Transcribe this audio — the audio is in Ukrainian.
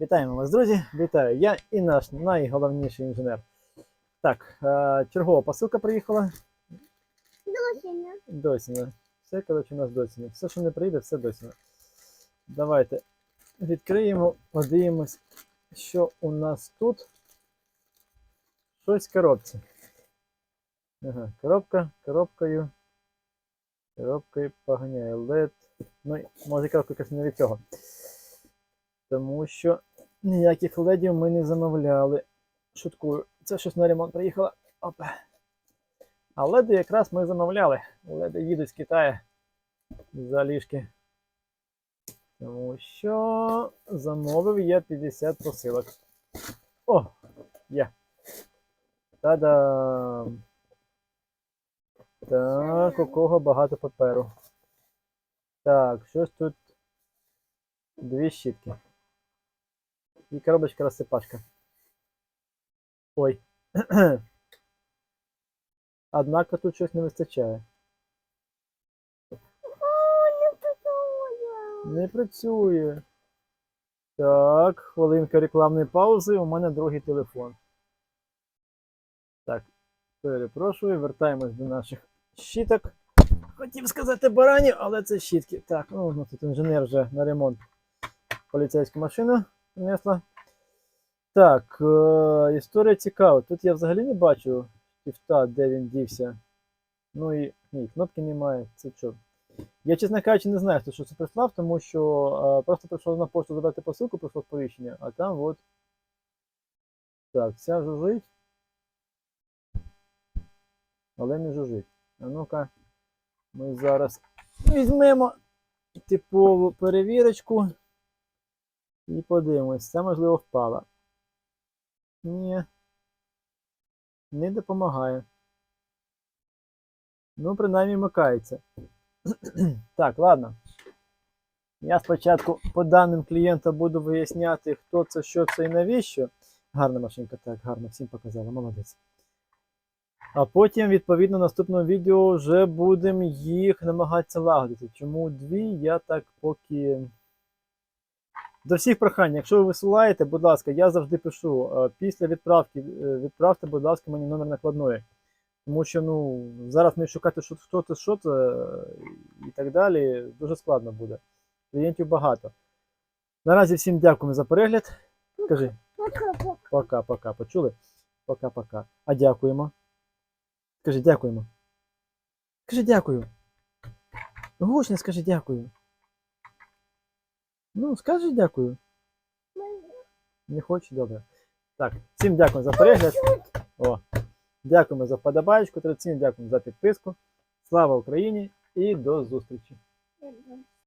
Вітаємо вас, друзі! Вітаю! Я і наш найголовніший інженер. Так, е, чергова посилка приїхала. Досі Досіна. Все, коротше, у нас досіна. Все, що не прийде, все досіна. Давайте відкриємо, подивимось, що у нас тут. Щось в коробці. Ага, коробка, коробкою. Коробкою поганяє LED. Ну, може, коробка якась не від цього. Тому що ніяких ледів ми не замовляли. Шуткую. Це щось на ремонт приїхало. Опа. А леди якраз ми замовляли. Леди їдуть з Китаю за ліжки. Тому що замовив я 50 посилок. О! Є. Та-дам! Так, у кого багато паперу. Так, щось тут. Дві щітки. І коробочка розсипашка. Ой. Однако тут щось не вистачає. Не працює. Так, хвилинка рекламної паузи. У мене другий телефон. Так, перепрошую, вертаємось до наших щіток. Хотів сказати баранів, але це щітки. Так, ну, ну тут інженер вже на ремонт поліцейську машину принесла. Так, е- історія цікава. Тут я взагалі не бачу шрифта, де він дівся. Ну і ні, кнопки немає. Це що? Я, чесно кажучи, не знаю, хто що це прислав, тому що е, просто прийшов на пошту забрати посилку, прийшло сповіщення, а там от. Так, ця жужить. Але не жужить. А ну-ка, ми зараз візьмемо типову перевірочку і подивимось. Це можливо впала. Ні. Не допомагає. Ну, принаймні вмикається. так, ладно. Я спочатку по даним клієнта буду виясняти, хто це, що це і навіщо. Гарна машинка, так, гарно, всім показала, молодець. А потім, відповідно, в наступному відео вже будемо їх намагатися лагодити. Чому дві, я так поки. До всіх прохань, якщо ви висилаєте, будь ласка, я завжди пишу. е, Після відправки е, відправте, будь ласка, мені номер накладної. Тому що ну, зараз мені шукати, що, хто це, що це і так далі, дуже складно буде. Клієнтів багато. Наразі всім дякуємо за перегляд. Кажи пока-пока. Почули? Пока-пока. А дякуємо. Скажи дякуємо. Скажи дякую. Гучно скажи дякую. Ну, скажи дякую. Не хоче, Добре. Так, всім дякую за перегляд. О, дякуємо за вподобайку, традиційно дякуємо за підписку. Слава Україні і до зустрічі!